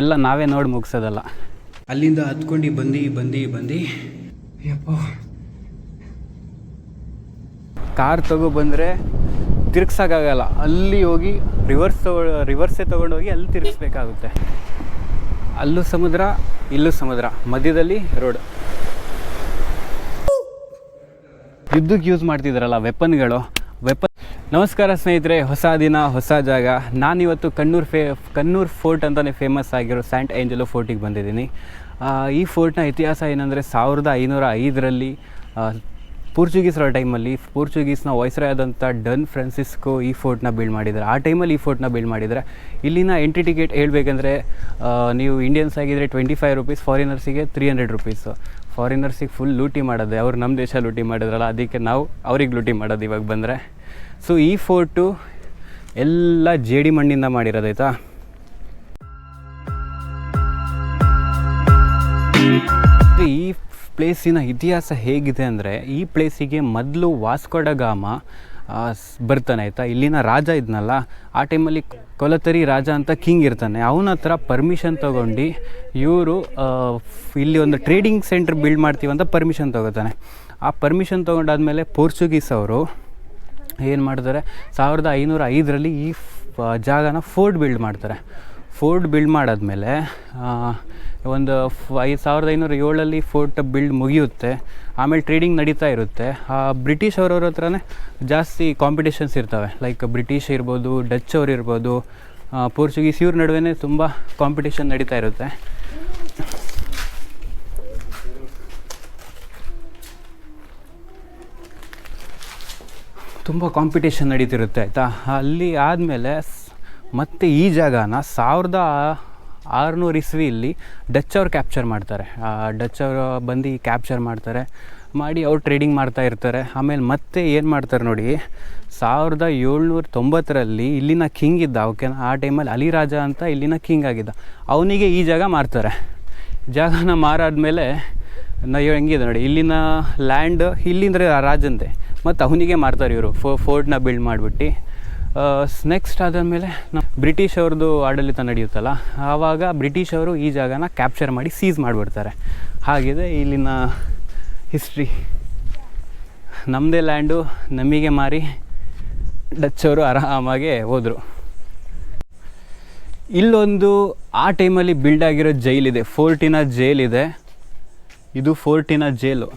ಎಲ್ಲ ನಾವೇ ನೋಡಿ ಮುಗಿಸೋದಲ್ಲ. ಅಲ್ಲಿಂದ ಹತ್ಕೊಂಡು ಬಂದು ಬಂದು ಬಂದು. ಯಪ್ಪ. ಕಾರ್ ತಗೋ ಬಂದರೆ ತಿರ್ಗ್ಸೋಕ್ಕಾಗಲ್ಲ. ಅಲ್ಲಿ ಹೋಗಿ ರಿವರ್ಸ್ ತಗೊ ರಿವರ್ಸೇ ತೊಗೊಂಡೋಗಿ ಅಲ್ಲಿ ತಿರ್ಗಿಸ್ಬೇಕಾಗುತ್ತೆ. ಅಲ್ಲೂ ಸಮುದ್ರ ಇಲ್ಲೂ ಸಮುದ್ರ. ಮಧ್ಯದಲ್ಲಿ ರೋಡ್ ಯುದ್ಧಕ್ಕೆ ಯೂಸ್ ಮಾಡ್ತಿದ್ರಲ್ಲ ವೆಪನ್ಗಳು ವೆಪನ್ ನಮಸ್ಕಾರ ಸ್ನೇಹಿತರೆ, ಹೊಸ ದಿನ, ಹೊಸ ಜಾಗ. ನಾನಿವತ್ತು ಕಣ್ಣೂರು ಫೇ, ಕಣ್ಣೂರು ಫೋರ್ಟ್ ಅಂತಲೇ ಫೇಮಸ್ ಆಗಿರೋ ಸ್ಯಾಂಟ್ ಏಂಜಲೋ ಫೋರ್ಟಿಗೆ ಬಂದಿದ್ದೀನಿ. ಈ ಫೋರ್ಟ್ನ ಇತಿಹಾಸ ಏನಂದರೆ ಸಾವಿರದ ಐನೂರ ಐದರಲ್ಲಿ ಪೋರ್ಚುಗೀಸರ ಟೈಮಲ್ಲಿ ಪೋರ್ಚುಗೀಸ್ನ ವಯಸ್ಸರೇ ಆದಂಥ ಡನ್ ಫ್ರಾನ್ಸಿಸ್ಕೋ ಈ ಫೋರ್ಟ್ನ ಬಿಲ್ಡ್ ಮಾಡಿದ್ದಾರೆ. ಆ ಟೈಮಲ್ಲಿ ಈ ಫೋರ್ಟ್ನ ಬಿಲ್ಡ್ ಮಾಡಿದ್ದಾರೆ ಇಲ್ಲಿನ ಎಂಟ್ರಿ ಟಿಕೆಟ್ ಹೇಳಬೇಕಂದ್ರೆ ನೀವು ಇಂಡಿಯನ್ಸ್ ಆಗಿದ್ದರೆ ಟ್ವೆಂಟಿ ಫೈವ್ ರುಪೀಸ್ ಫಾರಿನರ್ಸಿಗೆ ತ್ರೀ ಹಂಡ್ರೆಡ್ ರುಪೀಸು ಫಾರಿನರ್ಸಿಗೆ ಫುಲ್ ಲೂಟಿ ಮಾಡೋದು, ಅವ್ರು ನಮ್ಮ ದೇಶ ಲೂಟಿ ಮಾಡಿದ್ರಲ್ಲ, ಅದಕ್ಕೆ ನಾವು ಅವ್ರಿಗೆ ಲೂಟಿ ಮಾಡೋದು ಇವಾಗ ಬಂದರೆ. ಸೊ ಈ ಫೋರ್ಟು ಎಲ್ಲ ಜೇಡಿ ಮಣ್ಣಿಂದ ಮಾಡಿರೋದಾಯ್ತಾ ಈ ಪ್ಲೇಸಿನ ಇತಿಹಾಸ ಹೇಗಿದೆ ಅಂದರೆ, ಈ ಪ್ಲೇಸಿಗೆ ಮೊದಲು ವಾಸ್ಕೊಡಗಾಮ ಬರ್ತಾನೆ, ಆಯಿತಾ? ಇಲ್ಲಿನ ರಾಜ ಇದ್ನಲ್ಲ, ಆ ಟೈಮಲ್ಲಿ ಕೊಲತರಿ ರಾಜ ಅಂತ ಕಿಂಗ್ ಇರ್ತಾನೆ. ಅವನ ಹತ್ರ ಪರ್ಮಿಷನ್ ತೊಗೊಂಡು ಇವರು ಇಲ್ಲಿ ಒಂದು ಟ್ರೇಡಿಂಗ್ ಸೆಂಟರ್ ಬಿಲ್ಡ್ ಮಾಡ್ತೀವಂತ ಪರ್ಮಿಷನ್ ತೊಗೋತಾನೆ. ಆ ಪರ್ಮಿಷನ್ ತೊಗೊಂಡಾದ್ಮೇಲೆ ಪೋರ್ಚುಗೀಸ್ ಅವರು ಏನು ಮಾಡ್ತಾರೆ ಸಾವಿರದ ಐನೂರ ಐದರಲ್ಲಿ ಈ ಜಾಗನ ಫೋರ್ಟ್ ಬಿಲ್ಡ್ ಮಾಡ್ತಾರೆ. ಫೋರ್ಟ್ ಬಿಲ್ಡ್ ಮಾಡಾದಮೇಲೆ ಒಂದು ಐದು ಸಾವಿರದ ಐನೂರ ಏಳಲ್ಲಿ ಫೋರ್ಟ್ ಬಿಲ್ಡ್ ಮುಗಿಯುತ್ತೆ. ಆಮೇಲೆ ಟ್ರೇಡಿಂಗ್ ನಡೀತಾ ಇರುತ್ತೆ. ಆ ಬ್ರಿಟಿಷ್ ಅವ್ರವ್ರ ಹತ್ರನೇ ಜಾಸ್ತಿ ಕಾಂಪಿಟೇಷನ್ಸ್ ಇರ್ತವೆ. ಲೈಕ್ ಬ್ರಿಟಿಷ್ ಇರ್ಬೋದು ಡಚ್ ಅವ್ರು ಇರ್ಬೋದು ಪೋರ್ಚುಗೀಸ್ ಇವ್ರ ನಡುವೆ ತುಂಬ ಕಾಂಪಿಟೇಷನ್ ನಡೀತಾ ಇರುತ್ತೆ. ತುಂಬ ಕಾಂಪಿಟೇಷನ್ ನಡೀತಿರುತ್ತೆ, ಆಯಿತಾ? ಅಲ್ಲಿ ಆದಮೇಲೆ ಮತ್ತೆ ಈ ಜಾಗನ ಸಾವಿರದ ಆರುನೂರು ಇಸ್ವಿಯಲ್ಲಿ ಡಚ್ ಅವ್ರು ಕ್ಯಾಪ್ಚರ್ ಮಾಡ್ತಾರೆ. ಡಚ್ ಅವರು ಬಂದು ಕ್ಯಾಪ್ಚರ್ ಮಾಡ್ತಾರೆ, ಮಾಡಿ ಅವ್ರು ಟ್ರೇಡಿಂಗ್ ಮಾಡ್ತಾ ಇರ್ತಾರೆ. ಆಮೇಲೆ ಮತ್ತೆ ಏನು ಮಾಡ್ತಾರೆ ನೋಡಿ, ಸಾವಿರದ ಏಳ್ನೂರ ತೊಂಬತ್ತರಲ್ಲಿ ಇಲ್ಲಿನ ಕಿಂಗ್ ಇದ್ದ ಓಕೆನಾ ಆ ಟೈಮಲ್ಲಿ ಅಲಿರಾಜ ಅಂತ ಇಲ್ಲಿನ ಕಿಂಗ್ ಆಗಿದ್ದ. ಅವನಿಗೆ ಈ ಜಾಗ ಮಾರ್ತಾರೆ. ಜಾಗನ ಮಾರಾದ್ಮೇಲೆ ನಾವು ಹೆಂಗಿದೆ ನೋಡಿ, ಇಲ್ಲಿನ ಲ್ಯಾಂಡ್ ಇಲ್ಲಿಂದ್ರೆ ರಾಜಂತೆ. ಮತ್ತು ಅವನಿಗೆ ಮಾರ್ತಾರೆ ಇವರು, ಫೋ ಫೋರ್ಟ್ನ ಬಿಲ್ಡ್ ಮಾಡಿಬಿಟ್ಟು. ನೆಕ್ಸ್ಟ್ ಆದಮೇಲೆ ನಮ್ಮ ಬ್ರಿಟಿಷ್ ಅವ್ರದ್ದು ಆಡಳಿತ ನಡೆಯುತ್ತಲ್ಲ, ಆವಾಗ ಬ್ರಿಟಿಷ್ ಅವರು ಈ ಜಾಗನ ಕ್ಯಾಪ್ಚರ್ ಮಾಡಿ ಸೀಸ್ ಮಾಡಿಬಿಡ್ತಾರೆ. ಹಾಗಿದೆ ಇಲ್ಲಿನ ಹಿಸ್ಟ್ರಿ ನಮ್ಮದೇ ಲ್ಯಾಂಡು ನಮಗೆ ಮಾರಿ ಡಚ್ ಅವರು ಆರಾಮಾಗೆ ಹೋದರು. ಇಲ್ಲೊಂದು ಆ ಟೈಮಲ್ಲಿ ಬಿಲ್ಡ್ ಆಗಿರೋ ಜೈಲಿದೆ ಫೋರ್ಟಿನ ಜೈಲಿದೆ ಇದು ಫೋರ್ಟಿನ ಜೇಲು.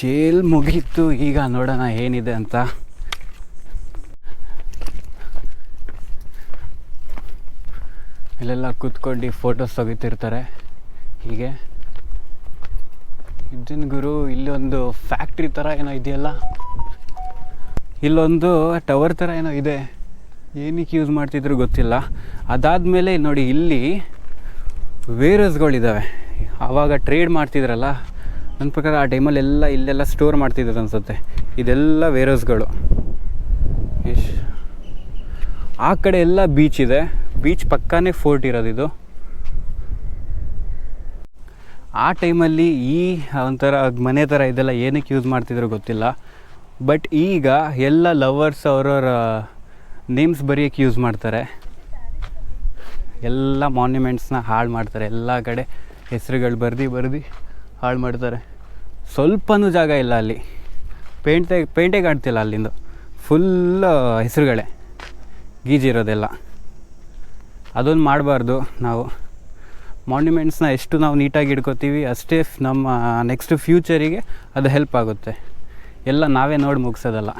ಜೇಲ್ ಮುಗೀತು, ಈಗ ನೋಡೋಣ ಏನಿದೆ ಅಂತ. ಇಲ್ಲೆಲ್ಲ ಕೂತ್ಕೊಂಡು ಫೋಟೋಸ್ ತೆಗಿತಿರ್ತಾರೆ. ಹೀಗೆ. ಇದನ್ ಗುರು, ಇಲ್ಲೊಂದು ಫ್ಯಾಕ್ಟ್ರಿ ಥರ ಏನೋ ಇದೆಯಲ್ಲ? ಇಲ್ಲೊಂದು ಟವರ್ ಥರ ಏನೋ ಇದೆ. ಏನಕ್ಕೆ ಯೂಸ್ ಮಾಡ್ತಿದ್ರು ಗೊತ್ತಿಲ್ಲ. ಅದಾದಮೇಲೆ ನೋಡಿ ಇಲ್ಲಿ ವೇರಸ್ಗಳಿದ್ದಾವೆ ಆವಾಗ ಟ್ರೇಡ್ ಮಾಡ್ತಿದ್ರಲ್ಲ ನನ್ನ ಪ್ರಕಾರ ಆ ಟೈಮಲ್ಲಿ ಎಲ್ಲ ಇಲ್ಲೆಲ್ಲ ಸ್ಟೋರ್ ಮಾಡ್ತಿದ್ರು ಅನಿಸುತ್ತೆ. ಇದೆಲ್ಲ ವೇರಸ್ಗಳು ಎಶ್ ಆ ಕಡೆ ಎಲ್ಲ ಬೀಚ್ ಇದೆ. ಬೀಚ್ ಪಕ್ಕನೇ ಫೋರ್ಟ್ ಇರೋದು ಇದು. ಆ ಟೈಮಲ್ಲಿ ಈ ಒಂಥರ ಮನೆ ಥರ ಇದೆಲ್ಲ ಏನಕ್ಕೆ ಯೂಸ್ ಮಾಡ್ತಿದ್ರು ಗೊತ್ತಿಲ್ಲ. ಬಟ್ ಈಗ ಎಲ್ಲ ಲವರ್ಸ್ ಅವ್ರವ್ರ ನೇಮ್ಸ್ ಬರೆಯೋಕ್ಕೆ ಯೂಸ್ ಮಾಡ್ತಾರೆ. ಎಲ್ಲ ಮಾನ್ಯುಮೆಂಟ್ಸ್ನ ಹಾಳು ಮಾಡ್ತಾರೆ. ಎಲ್ಲ ಕಡೆ ಹೆಸರುಗಳು ಬರ್ದು ಬರ್ದು ಹಾಳು ಮಾಡ್ತಾರೆ. ಸ್ವಲ್ಪನೂ ಜಾಗ ಇಲ್ಲ ಅಲ್ಲಿ. ಪೇಂಟೆ ಪೇಂಟೇ ಕಾಣ್ತಿಲ್ಲ ಅಲ್ಲಿಂದು. ಫುಲ್ ಹೆಸರುಗಳೇ. ಗೀಜಿರೋದೆಲ್ಲ ಅದೊಂದು ಮಾಡಬಾರ್ದು ನಾವು. ಮಾನ್ಯುಮೆಂಟ್ಸ್ನ ಎಷ್ಟು ನಾವು ನೀಟಾಗಿ ಇಟ್ಕೋತೀವಿ ಅಷ್ಟೇ ನಮ್ಮ ನೆಕ್ಸ್ಟ್ ಫ್ಯೂಚರಿಗೆ ಅದು ಹೆಲ್ಪ್ ಆಗುತ್ತೆ. ಎಲ್ಲ ನಾವೇ ನೋಡಿ ಮುಗಿಸೋದಲ್ಲ.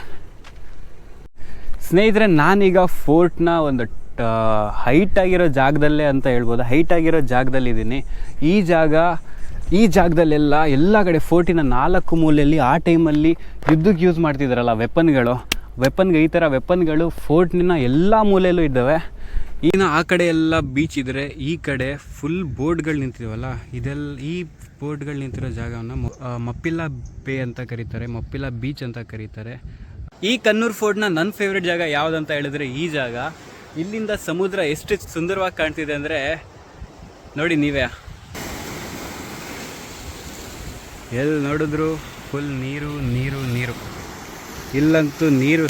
ಸ್ನೇಹಿತರೆ, ನಾನೀಗ ಫೋರ್ಟ್ನ ಒಂದು ಹೈಟ್ ಆಗಿರೋ ಜಾಗದಲ್ಲೇ ಅಂತ ಹೇಳ್ಬೋದು? ಹೈಟ್ ಆಗಿರೋ ಜಾಗದಲ್ಲಿದ್ದೀನಿ ಈ ಜಾಗ, ಈ ಜಾಗದಲ್ಲೆಲ್ಲ ಎಲ್ಲ ಕಡೆ ಫೋರ್ಟಿನ ನಾಲ್ಕು ಮೂಲೆಯಲ್ಲಿ ಆ ಟೈಮಲ್ಲಿ ಯುದ್ಧಕ್ಕೆ ಯೂಸ್ ಮಾಡ್ತಿದ್ದಾರಲ್ಲ ವೆಪನ್ಗಳು ವೆಪನ್ಗೆ ಈ ಥರ ವೆಪನ್ಗಳು ಫೋರ್ಟ್ನ ಎಲ್ಲ ಮೂಲೆಯಲ್ಲೂ ಇದ್ದಾವೆ. ಇನ್ನು ಆ ಕಡೆ ಎಲ್ಲ ಬೀಚ್ ಇದ್ದರೆ ಈ ಕಡೆ ಫುಲ್ ಬೋಟ್ಗಳು ನಿಂತಿವಲ್ಲ ಇದೆಲ್ಲ ಈ ಬೋಟ್ಗಳು ನಿಂತಿರೋ ಜಾಗವನ್ನು ಮಪ್ಪಿಲ್ಲ ಬೇ ಅಂತ ಕರೀತಾರೆ ಮಪ್ಪಿಲ್ಲ ಬೀಚ್ ಅಂತ ಕರೀತಾರೆ. ಈ ಕನ್ನೂರ್ ಫೋರ್ಟ್ನ ನನ್ನ ಫೇವ್ರೆಟ್ ಜಾಗ ಯಾವುದಂತ ಹೇಳಿದ್ರೆ ಈ ಜಾಗ. ಇಲ್ಲಿಂದ ಸಮುದ್ರ ಎಷ್ಟು ಸುಂದರವಾಗಿ ಕಾಣ್ತಿದೆ ಅಂದರೆ, ನೋಡಿ ನೀವೇ. ಎಲ್ಲಿ ನೋಡಿದ್ರು ಫುಲ್ ನೀರು ನೀರು ನೀರು. ಇಲ್ಲಂತೂ ನೀರು.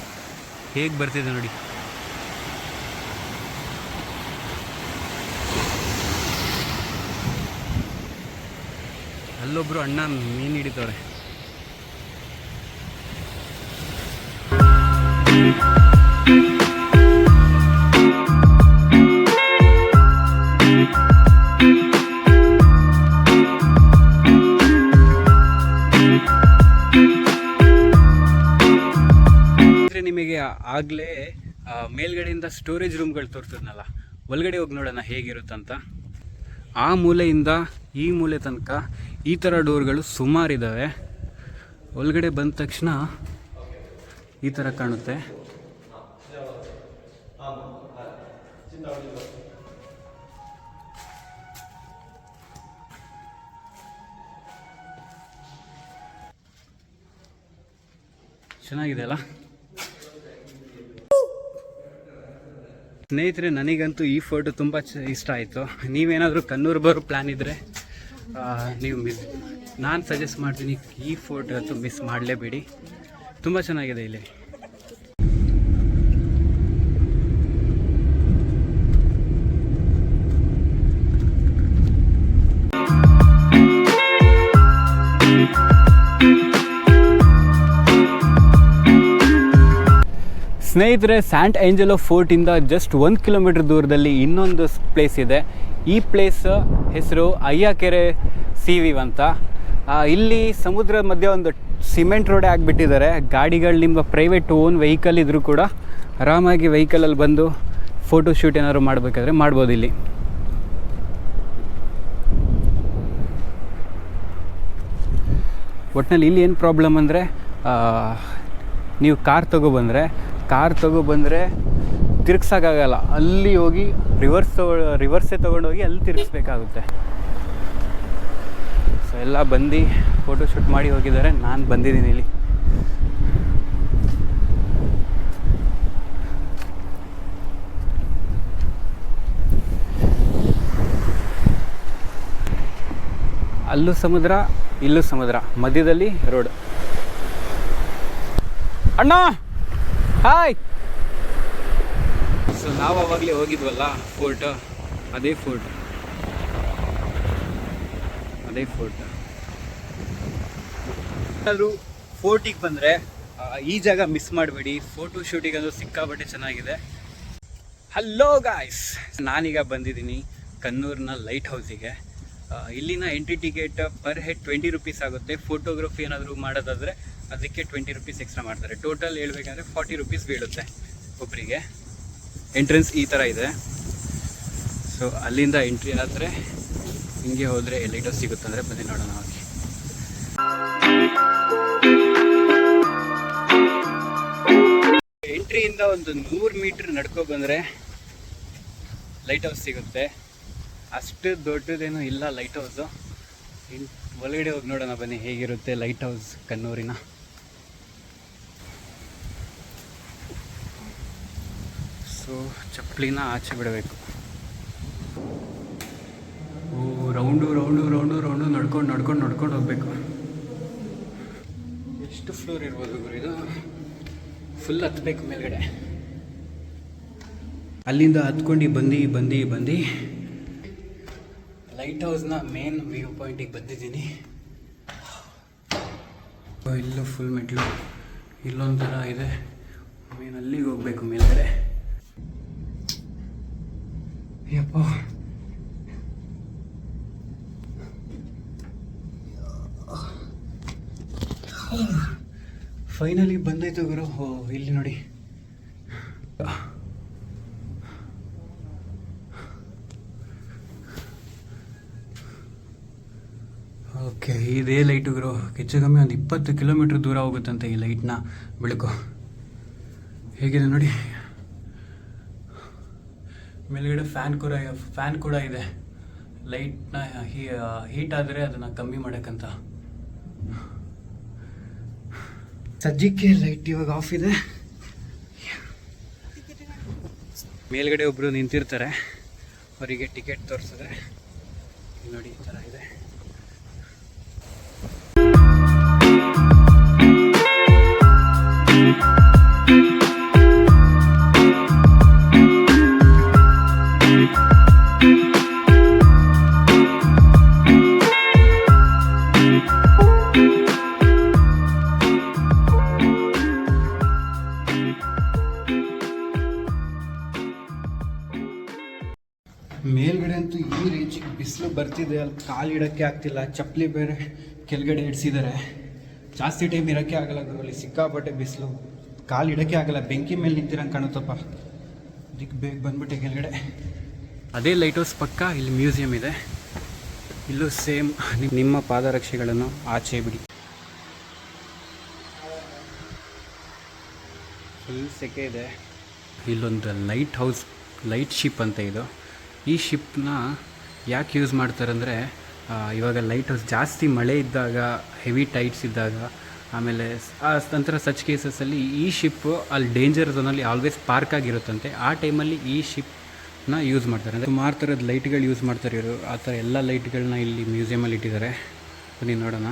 ಹೇಗೆ ಬರ್ತಿದೆ ನೋಡಿ. ಅಲ್ಲೊಬ್ರು ಅಣ್ಣ ಮೀನು ಹಿಡಿತವ್ರೆ. ನಿಮಗೆ ಆಗಲೇ ಮೇಲ್ಗಡೆಯಿಂದ ಸ್ಟೋರೇಜ್ ರೂಮ್ಗಳು ತೋರಿಸಿದ್ನಲ್ಲ. ಒಳಗಡೆ ಹೋಗಿ ನೋಡೋಣ ಹೇಗಿರುತ್ತಂತ. ಆ ಮೂಲೆಯಿಂದ ಈ ಮೂಲೆ ತನಕ ಈ ಥರ ಡೋರ್ಗಳು ಸುಮಾರಿದ್ದಾವೆ ಒಳಗಡೆ ಬಂದ ತಕ್ಷಣ ಈ ಥರ ಕಾಣುತ್ತೆ. ಚೆನ್ನಾಗಿದೆ ಅಲ್ಲ? ಸ್ನೇಹಿತರೆ, ನನಗಂತೂ ಈ ಫೋಟೋ ತುಂಬ ಇಷ್ಟ ಆಯಿತು. ನೀವೇನಾದರೂ ಕಣ್ಣೂರು ಬರೋ ಪ್ಲ್ಯಾನ್ ಇದ್ದರೆ ನೀವು ಮಿಸ್ ನಾನು ಸಜೆಸ್ಟ್ ಮಾಡ್ತೀನಿ ಈ ಫೋಟೋ ಅಂತೂ ಮಿಸ್ ಮಾಡಲೇಬೇಡಿ. ತುಂಬ ಚೆನ್ನಾಗಿದೆ ಇಲ್ಲಿ. ಸ್ನೇಹಿತರೆ ಸ್ಯಾಂಟ್ ಏಂಜಲೋ ಫೋರ್ಟಿಂದ ಜಸ್ಟ್ ಒಂದು ಕಿಲೋಮೀಟರ್ ದೂರದಲ್ಲಿ ಇನ್ನೊಂದು ಪ್ಲೇಸ್ ಇದೆ. ಈ ಪ್ಲೇಸ್ ಹೆಸರು ಅಯ್ಯಕೆರೆ ಸಿ ವಿ ಅಂತ. ಇಲ್ಲಿ ಸಮುದ್ರ ಮಧ್ಯೆ ಒಂದು ಸಿಮೆಂಟ್ ರೋಡೇ ಆಗಿಬಿಟ್ಟಿದ್ದಾರೆ. ಗಾಡಿಗಳು ನಿಮ್ಮ ಪ್ರೈವೇಟ್ ಓನ್ ವೆಹಿಕಲ್ ಇದ್ದರೂ ಕೂಡ ಆರಾಮಾಗಿ ವೆಹಿಕಲಲ್ಲಿ ಬಂದು ಫೋಟೋ ಶೂಟ್ ಏನಾದ್ರು ಮಾಡಬೇಕಾದ್ರೆ ಮಾಡ್ಬೋದು ಇಲ್ಲಿ. ಒಟ್ಟಿನಲ್ಲಿ ಇಲ್ಲಿ ಏನು ಪ್ರಾಬ್ಲಮ್ ಅಂದರೆ ನೀವು ಕಾರ್ ತೊಗೊಬಂದರೆ ಕಾರ್ ತೊಗೊಬಂದರೆ ತಿರ್ಗ್ಸೋಕ್ಕಾಗಲ್ಲ. ಅಲ್ಲಿ ಹೋಗಿ ರಿವರ್ಸ್ ತಗೊ ರಿವರ್ಸೇ ತೊಗೊಂಡೋಗಿ ಅಲ್ಲಿ ತಿರ್ಗಿಸ್ಬೇಕಾಗುತ್ತೆ. ಸೊ ಎಲ್ಲ ಬಂದು ಫೋಟೋ ಶೂಟ್ ಮಾಡಿ ಹೋಗಿದ್ದಾರೆ. ನಾನು ಬಂದಿದ್ದೀನಿ ಇಲ್ಲಿ. ಅಲ್ಲೂ ಸಮುದ್ರ, ಇಲ್ಲೂ ಸಮುದ್ರ. ಮಧ್ಯದಲ್ಲಿ ರೋಡ್ ಅಣ್ಣ! ಹಾಯ್ ಸೊ ನಾವು ಅವಾಗಲೇ ಹೋಗಿದ್ವಲ್ಲ ಫೋರ್ಟ್ ಅದೇ ಫೋರ್ಟ್ ಅದೇ ಫೋರ್ಟ್ ಏನಾದರೂ ಫೋರ್ಟಿಗೆ ಬಂದರೆ ಈ ಜಾಗ ಮಿಸ್ ಮಾಡಬೇಡಿ. ಫೋಟೋ ಶೂಟಿಗೆ ಅದು ಸಿಕ್ಕಾಪಟ್ಟೆ ಚೆನ್ನಾಗಿದೆ. ಹಲೋ ಗಾಯ್ಸ್ ನಾನೀಗ ಬಂದಿದ್ದೀನಿ ಕನ್ನೂರಿನ ಲೈಟ್ ಹೌಸಿಗೆ ಇಲ್ಲಿನ entry ticket per head twenty rupees ಆಗುತ್ತೆ. ಫೋಟೋಗ್ರಫಿ ಏನಾದರೂ ಮಾಡೋದಾದರೆ ಅದಕ್ಕೆ ಟ್ವೆಂಟಿ ರುಪೀಸ್ ಎಕ್ಸ್ಟ್ರಾ ಮಾಡ್ತಾರೆ. ಟೋಟಲ್ ಹೇಳ್ಬೇಕಂದ್ರೆ ಫಾರ್ಟಿ ರುಪೀಸ್ ಬೀಳುತ್ತೆ ಒಬ್ಬರಿಗೆ ಎಂಟ್ರೆನ್ಸ್ ಈ ಥರ ಇದೆ. ಸೊ ಅಲ್ಲಿಂದ ಎಂಟ್ರಿ ಆದರೆ ಹಿಂಗೆ ಹೋದರೆ ಹೌಸ್ ಸಿಗುತ್ತಂದರೆ ಬನ್ನಿ ನೋಡೋಣ ಹೋಗಿ. ಎಂಟ್ರಿಯಿಂದ ಒಂದು ನೂರು ಮೀಟ್ರ್ ನಡ್ಕೊ ಬಂದರೆ ಲೈಟ್ ಹೌಸ್ ಸಿಗುತ್ತೆ. ಅಷ್ಟು ದೊಡ್ಡದೇನು ಇಲ್ಲ ಲೈಟ್ ಹೌಸು ಒಳಗಡೆ ಹೋಗಿ ನೋಡೋಣ ಬನ್ನಿ, ಹೇಗಿರುತ್ತೆ ಲೈಟ್ ಹೌಸ್ ಕಣ್ಣೂರಿನ. ಸೊ ಚಪ್ಪಲಿನ ಆಚೆ ಬಿಡಬೇಕು. ಓ, ರೌಂಡು ರೌಂಡು ರೌಂಡು ರೌಂಡು ನಡ್ಕೊಂಡು ನಡ್ಕೊಂಡು ನಡ್ಕೊಂಡು ಹೋಗ್ಬೇಕು. ಎಷ್ಟು ಫ್ಲೋರ್ ಇರ್ಬೋದು ಇದು? ಫುಲ್ ಹತ್ಬೇಕು ಮೇಲ್ಗಡೆ. ಅಲ್ಲಿಂದ ಹತ್ಕೊಂಡು ಬಂದು ಬಂದು ಬಂದು ಲೈಟ್ ಹೌಸ್ನ ಮೇನ್ ವ್ಯೂ ಪಾಯಿಂಟಿಗೆ ಬಂದಿದ್ದೀನಿ. ಇಲ್ಲೂ ಫುಲ್ ಮೆಟ್ಲು ಇಲ್ಲೊಂಥರ ಇದೆ. ಮೇನ್ ಅಲ್ಲಿಗೆ ಹೋಗ್ಬೇಕು ಮೇಲ್ಗಡೆ. ಯಪ್ಪ. ಫೈನಲಿ ಬಂದಾಯ್ತು ಗುರು. ಓ, ಇಲ್ಲಿ ನೋಡಿ. ಇದೇ ಲೈಟ್ ಗುರು. ಹೆಚ್ಚು ಕಮ್ಮಿ ಒಂದು ಇಪ್ಪತ್ತು ಕಿಲೋಮೀಟ್ರ್ ದೂರ ಹೋಗುತ್ತಂತೆ ಈ ಲೈಟ್ನ ಬೆಳಕು. ಹೇಗಿದೆ ನೋಡಿ. ಮೇಲ್ಗಡೆ ಫ್ಯಾನ್ ಕೂಡ ಫ್ಯಾನ್ ಕೂಡ ಇದೆ. ಲೈಟ್ನ ಹೀಟ್ ಆದರೆ ಅದನ್ನು ಕಮ್ಮಿ ಮಾಡೋಕ್ಕಂತ. ಸಜ್ಜಕ್ಕೆ ಲೈಟ್ ಇವಾಗ ಆಫ್ ಇದೆ. ಮೇಲ್ಗಡೆ ಒಬ್ಬರು ನಿಂತಿರ್ತಾರೆ. ಅವರಿಗೆ ಟಿಕೆಟ್ ತೋರಿಸಿದ್ರೆ ನೋಡಿ ಈ ಥರ ಇದೆ. ಬರ್ತಿದೆ ಅಲ್ಲಿ ಕಾಲು ಇಡೋಕ್ಕೆ ಆಗ್ತಿಲ್ಲ, ಚಪ್ಪಲಿ ಬೇರೆ ಕೆಳಗಡೆ ಇಡ್ಸಿದ್ದಾರೆ. ಜಾಸ್ತಿ ಟೈಮ್ ಇರೋಕ್ಕೆ ಆಗಲ್ಲ ಅಲ್ಲಿ ಸಿಕ್ಕಾಪಟ್ಟೆ ಬಿಸಿಲು. ಕಾಲು ಇಡೋಕ್ಕೆ ಆಗಲ್ಲ, ಬೆಂಕಿ ಮೇಲೆ ನಿಂತಿರಂಗೆ ಕಾಣುತ್ತಪ್ಪ. ಅದಕ್ಕೆ ಬೇಗ ಬಂದ್ಬಿಟ್ಟೆ ಕೆಳಗಡೆ. ಅದೇ ಲೈಟ್ ಹೌಸ್ ಪಕ್ಕ ಇಲ್ಲಿ ಮ್ಯೂಸಿಯಂ ಇದೆ. ಇಲ್ಲೂ ಸೇಮ್ ನಿಮ್ಮ ಪಾದರಕ್ಷೆಗಳನ್ನು ಆಚೆ ಬಿಡಿ. ಫುಲ್ ಸೆಕೆ ಇದೆ. ಇಲ್ಲೊಂದು ಲೈಟ್ ಹೌಸ್ ಲೈಟ್ ಶಿಪ್ ಅಂತ ಇದು. ಈ ಶಿಪ್ನ ಯಾಕೆ ಯೂಸ್ ಮಾಡ್ತಾರೆ ಅಂದರೆ ಇವಾಗ ಲೈಟ್ ಹೌಸ್ ಜಾಸ್ತಿ ಮಳೆ ಇದ್ದಾಗ ಹೆವಿ ಟೈಟ್ಸ್ ಇದ್ದಾಗ, ಆಮೇಲೆ ಆ ನಂತರ ಸಚ್ ಕೇಸಸ್ಸಲ್ಲಿ ಈ ಶಿಪ್ ಅಲ್ಲಿ ಡೇಂಜರ್ ಝೋನಲ್ಲಿ ಆಲ್ವೇಸ್ ಪಾರ್ಕ್ ಆಗಿರುತ್ತಂತೆ. ಆ ಟೈಮಲ್ಲಿ ಈ ಶಿಪ್ನ ಯೂಸ್ ಮಾಡ್ತಾರೆ. ಅಂದರೆ ಸುಮಾರು ಥರದ ಲೈಟ್ಗಳು ಯೂಸ್ ಮಾಡ್ತಾರೆ ಇವರು. ಆ ಥರ ಎಲ್ಲ ಲೈಟ್ಗಳನ್ನ ಇಲ್ಲಿ ಮ್ಯೂಸಿಯಮಲ್ಲಿ ಇಟ್ಟಿದ್ದಾರೆ. ಬನ್ನಿ ನೋಡೋಣ.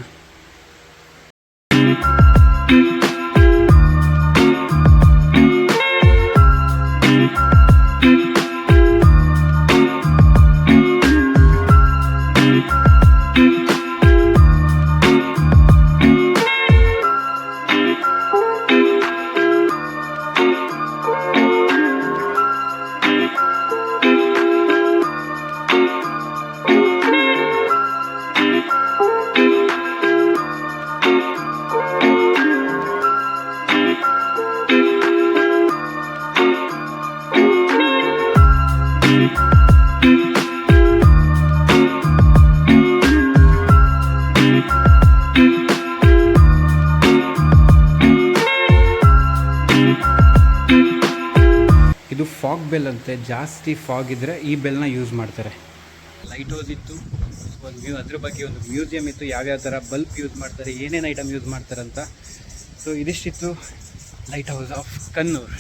ಫಾಗ್ ಬೆಲ್ ಅಂತೆ, ಜಾಸ್ತಿ ಫಾಗ್ ಇದ್ದರೆ ಈ ಬೆಲ್ನ ಯೂಸ್ ಮಾಡ್ತಾರೆ. ಲೈಟ್ ಹೌಸ್ ಇತ್ತು, ಒಂದು ಮ್ಯೂ ಅದ್ರ ಬಗ್ಗೆ ಒಂದು ಮ್ಯೂಸಿಯಂ ಇತ್ತು, ಯಾವ್ಯಾವ ಥರ ಬಲ್ಬ್ ಯೂಸ್ ಮಾಡ್ತಾರೆ, ಏನೇನು ಐಟಮ್ ಯೂಸ್ ಮಾಡ್ತಾರೆ ಅಂತ ಸೊ ಇದಿಷ್ಟಿತ್ತು ಲೈಟ್ ಹೌಸ್ ಆಫ್ ಕನ್ನೂರ್